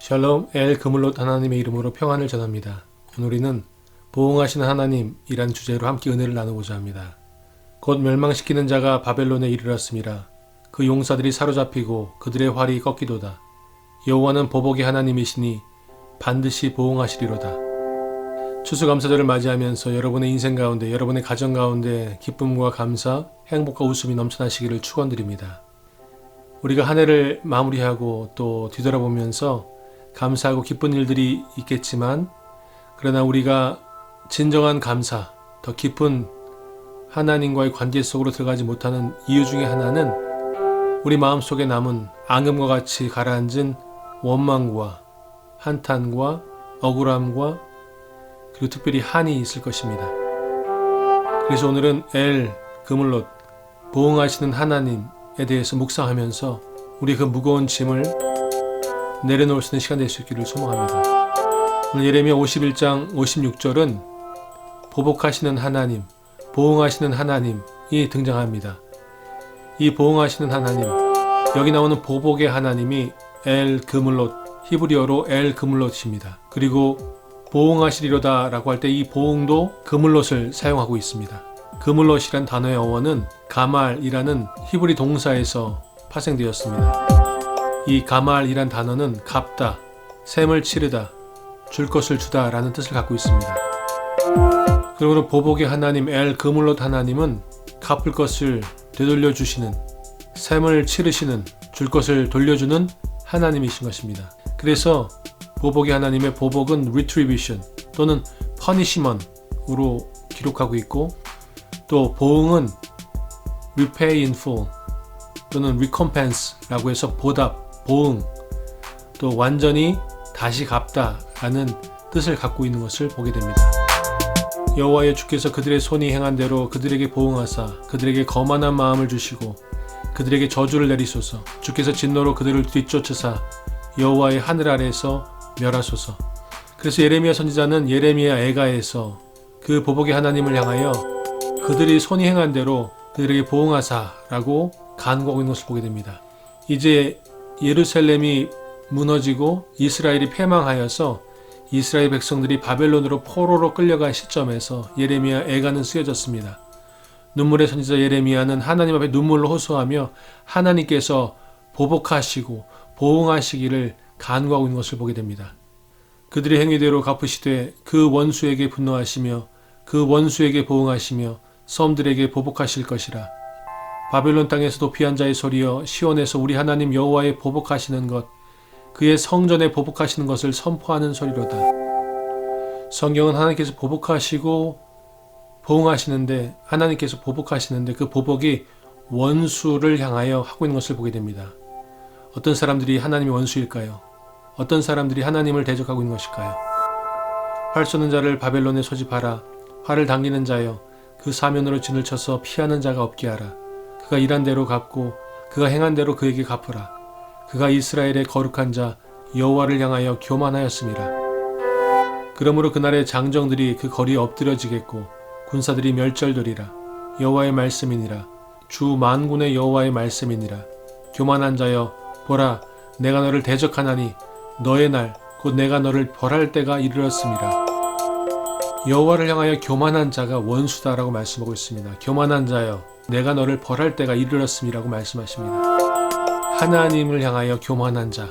샬롬 엘 그물롯 하나님의 이름으로 평안을 전합니다. 오늘 우리는 보응하시는 하나님이란 주제로 함께 은혜를 나누고자 합니다. 곧 멸망시키는 자가 바벨론에 이르렀습니다. 그 용사들이 사로잡히고 그들의 활이 꺾이도다. 여호와는 보복의 하나님이시니 반드시 보응하시리로다. 추수감사절을 맞이하면서 여러분의 인생 가운데 여러분의 가정 가운데 기쁨과 감사, 행복과 웃음이 넘쳐나시기를 축원드립니다. 우리가 한 해를 마무리하고 또 뒤돌아보면서 감사하고 기쁜 일들이 있겠지만 그러나 우리가 진정한 감사, 더 깊은 하나님과의 관계 속으로 들어가지 못하는 이유 중에 하나는 우리 마음속에 남은 앙금과 같이 가라앉은 원망과 한탄과 억울함과 그리고 특별히 한이 있을 것입니다. 그래서 오늘은 엘 그물롯 보응하시는 하나님에 대해서 묵상하면서 우리 그 무거운 짐을 내려놓을 수 있는 시간 될 수 있기를 소망합니다. 오늘 예레미야 51장 56절은 보복하시는 하나님, 보응하시는 하나님이 등장합니다. 이 보응하시는 하나님, 여기 나오는 보복의 하나님이 엘 그물롯, 히브리어로 엘 그물롯입니다. 그리고 보응하시리로다 라고 할 때 이 보응도 그물롯을 사용하고 있습니다. 그물롯이란 단어의 어원은 가말이라는 히브리 동사에서 파생되었습니다. 이 가말이란 단어는 갚다, 샘을 치르다, 줄 것을 주다 라는 뜻을 갖고 있습니다. 그러므로 보복의 하나님 엘 그물롯 하나님은 갚을 것을 되돌려 주시는 샘을 치르시는 줄 것을 돌려주는 하나님이신 것입니다. 그래서 보복의 하나님의 보복은 retribution 또는 punishment으로 기록하고 있고 또 보응은 repay in full 또는 recompense라고 해서 보답, 보응 또 완전히 다시 갚다라는 뜻을 갖고 있는 것을 보게 됩니다. 여호와의 주께서 그들의 손이 행한 대로 그들에게 보응하사 그들에게 거만한 마음을 주시고 그들에게 저주를 내리소서 주께서 진노로 그들을 뒤쫓으사 여호와의 하늘 아래에서 멸하소서 그래서 예레미야 선지자는 예레미야 애가에서 그 보복의 하나님을 향하여 그들이 손이 행한 대로 그들에게 보응하사라고 간구하고 있는 것을 보게 됩니다. 이제 예루살렘이 무너지고 이스라엘이 패망하여서 이스라엘 백성들이 바벨론으로 포로로 끌려간 시점에서 예레미야 애가는 쓰여졌습니다. 눈물의 선지자 예레미야는 하나님 앞에 눈물로 호소하며 하나님께서 보복하시고 보응하시기를 간구하고 있는 것을 보게 됩니다. 그들의 행위대로 갚으시되 그 원수에게 분노하시며 그 원수에게 보응하시며 섬들에게 보복하실 것이라. 바벨론 땅에서 도 피한 자의 소리여 시온에서 우리 하나님 여호와의 보복하시는 것 그의 성전에 보복하시는 것을 선포하는 소리로다. 성경은 하나님께서 보복하시고 보응하시는데 하나님께서 보복하시는데 그 보복이 원수를 향하여 하고 있는 것을 보게 됩니다. 어떤 사람들이 하나님의 원수일까요? 어떤 사람들이 하나님을 대적하고 있는 것일까요? 활 쏘는 자를 바벨론에 소집하라. 활을 당기는 자여 그 사면으로 진을 쳐서 피하는 자가 없게 하라. 그가 일한 대로 갚고 그가 행한 대로 그에게 갚으라. 그가 이스라엘의 거룩한 자 여호와를 향하여 교만하였습니다. 그러므로 그날의 장정들이 그 거리에 엎드려지겠고 군사들이 멸절되리라. 여호와의 말씀이니라. 주 만군의 여호와의 말씀이니라. 교만한 자여 보라 내가 너를 대적하나니 너의 날 곧 내가 너를 벌할 때가 이르렀습니다. 여호와를 향하여 교만한 자가 원수다라고 말씀하고 있습니다. 교만한 자여 내가 너를 벌할 때가 이르렀음이라고 말씀하십니다. 하나님을 향하여 교만한 자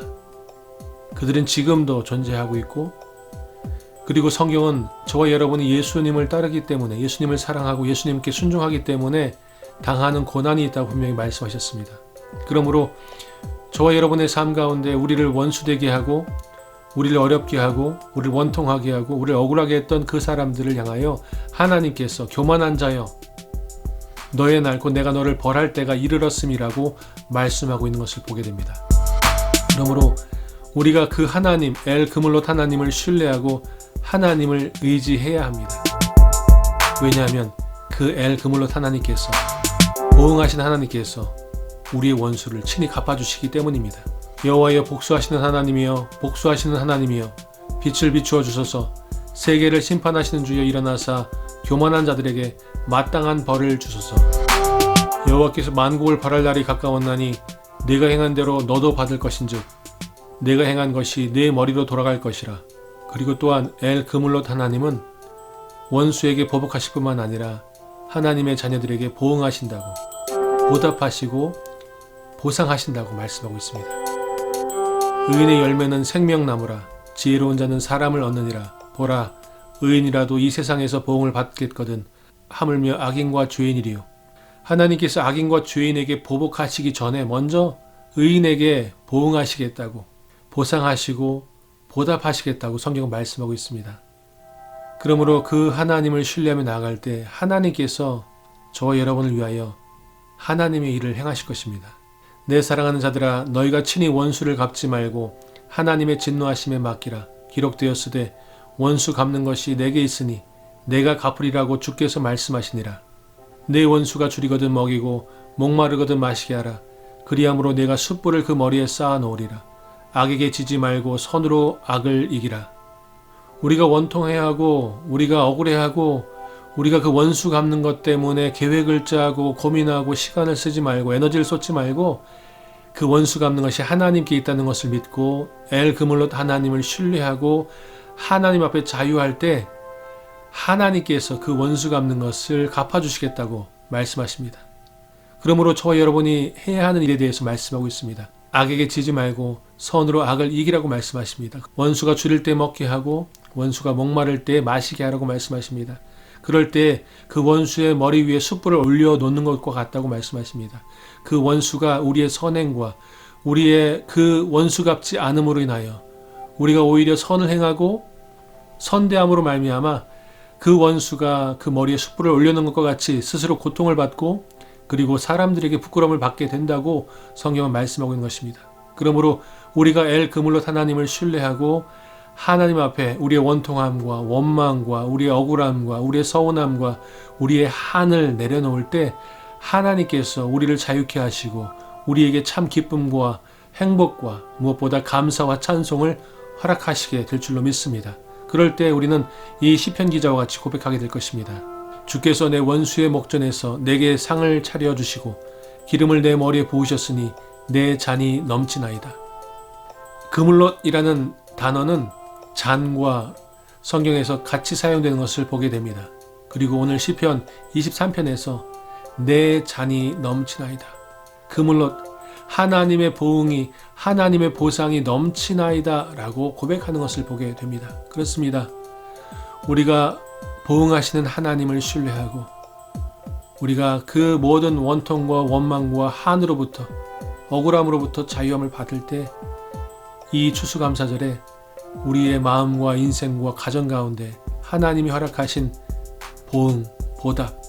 그들은 지금도 존재하고 있고 그리고 성경은 저와 여러분이 예수님을 따르기 때문에 예수님을 사랑하고 예수님께 순종하기 때문에 당하는 고난이 있다고 분명히 말씀하셨습니다. 그러므로 저와 여러분의 삶 가운데 우리를 원수되게 하고 우리를 어렵게 하고 우리를 원통하게 하고 우리를 억울하게 했던 그 사람들을 향하여 하나님께서 교만한 자여 너의 날 곧 내가 너를 벌할 때가 이르렀음이라고 말씀하고 있는 것을 보게 됩니다. 그러므로 우리가 그 하나님 엘 그물롯 하나님을 신뢰하고 하나님을 의지해야 합니다. 왜냐하면 그 엘 그물롯 하나님께서 보응하신 하나님께서 우리의 원수를 친히 갚아주시기 때문입니다. 여호와여 복수하시는 하나님이여 복수하시는 하나님이여 빛을 비추어 주소서 세계를 심판하시는 주여 일어나사 교만한 자들에게 마땅한 벌을 주소서 여호와께서 만국을 벌할 날이 가까웠나니 네가 행한 대로 너도 받을 것인즉 내가 행한 것이 내 머리로 돌아갈 것이라. 그리고 또한 엘 그물롯 하나님은 원수에게 보복하실 뿐만 아니라 하나님의 자녀들에게 보응하신다고 보답하시고 보상하신다고 말씀하고 있습니다. 의인의 열매는 생명나무라 지혜로운 자는 사람을 얻느니라 보라 의인이라도 이 세상에서 보응을 받겠거든 하물며 악인과 죄인이리요 하나님께서 악인과 죄인에게 보복하시기 전에 먼저 의인에게 보응하시겠다고 보상하시고 보답하시겠다고 성경은 말씀하고 있습니다. 그러므로 그 하나님을 신뢰하며 나아갈 때 하나님께서 저와 여러분을 위하여 하나님의 일을 행하실 것입니다. 내 사랑하는 자들아 너희가 친히 원수를 갚지 말고 하나님의 진노하심에 맡기라 기록되었으되 원수 갚는 것이 내게 있으니 내가 갚으리라고 주께서 말씀하시니라. 내 원수가 줄이거든 먹이고 목마르거든 마시게 하라. 그리함으로 내가 숯불을 그 머리에 쌓아 놓으리라. 악에게 지지 말고 선으로 악을 이기라. 우리가 원통해야 하고 우리가 억울해하고 우리가 그 원수 갚는 것 때문에 계획을 짜고 고민하고 시간을 쓰지 말고 에너지를 쏟지 말고 그 원수 갚는 것이 하나님께 있다는 것을 믿고 엘 그물롯 하나님을 신뢰하고 하나님 앞에 자유할 때 하나님께서 그 원수 갚는 것을 갚아주시겠다고 말씀하십니다. 그러므로 저와 여러분이 해야 하는 일에 대해서 말씀하고 있습니다. 악에게 지지 말고 선으로 악을 이기라고 말씀하십니다. 원수가 줄일 때 먹게 하고 원수가 목마를 때 마시게 하라고 말씀하십니다. 그럴 때 그 원수의 머리 위에 숯불을 올려 놓는 것과 같다고 말씀하십니다. 그 원수가 우리의 선행과 우리의 그 원수 갚지 않음으로 인하여 우리가 오히려 선을 행하고 선대함으로 말미암아 그 원수가 그 머리에 숯불을 올려놓은 것과 같이 스스로 고통을 받고 그리고 사람들에게 부끄러움을 받게 된다고 성경은 말씀하고 있는 것입니다. 그러므로 우리가 엘 그물롯 하나님을 신뢰하고 하나님 앞에 우리의 원통함과 원망과 우리의 억울함과 우리의 서운함과 우리의 한을 내려놓을 때 하나님께서 우리를 자유케 하시고 우리에게 참 기쁨과 행복과 무엇보다 감사와 찬송을 허락하시게 될 줄로 믿습니다. 그럴 때 우리는 이 시편 기자와 같이 고백하게 될 것입니다. 주께서 내 원수의 목전에서 내게 상을 차려 주시고 기름을 내 머리에 부으셨으니 내 잔이 넘치나이다. 그물롯이라는 단어는 잔과 성경에서 같이 사용되는 것을 보게 됩니다. 그리고 오늘 시편 23편에서 내 잔이 넘치나이다. 그물로 하나님의 보응이 하나님의 보상이 넘치나이다라고 고백하는 것을 보게 됩니다. 그렇습니다. 우리가 보응하시는 하나님을 신뢰하고 우리가 그 모든 원통과 원망과 한으로부터 억울함으로부터 자유함을 받을 때 이 추수감사절에 우리의 마음과 인생과 가정 가운데 하나님이 허락하신 보응, 보답,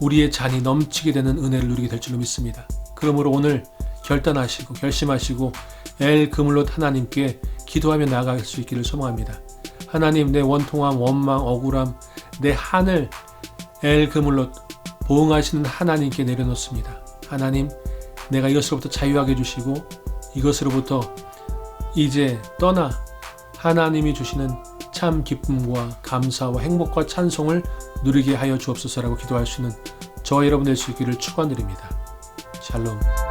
우리의 잔이 넘치게 되는 은혜를 누리게 될 줄로 믿습니다. 그러므로 오늘 결단하시고 결심하시고 엘 그물롯 하나님께 기도하며 나아갈 수 있기를 소망합니다. 하나님 내 원통함, 원망, 억울함, 내 한을 엘 그물롯 보응하시는 하나님께 내려놓습니다. 하나님 내가 이것으로부터 자유하게 해주시고 이것으로부터 이제 떠나 하나님이 주시는 참 기쁨과 감사와 행복과 찬송을 누리게 하여 주옵소서라고 기도할 수 있는 저와 여러분 될 수 있기를 축원드립니다. 샬롬.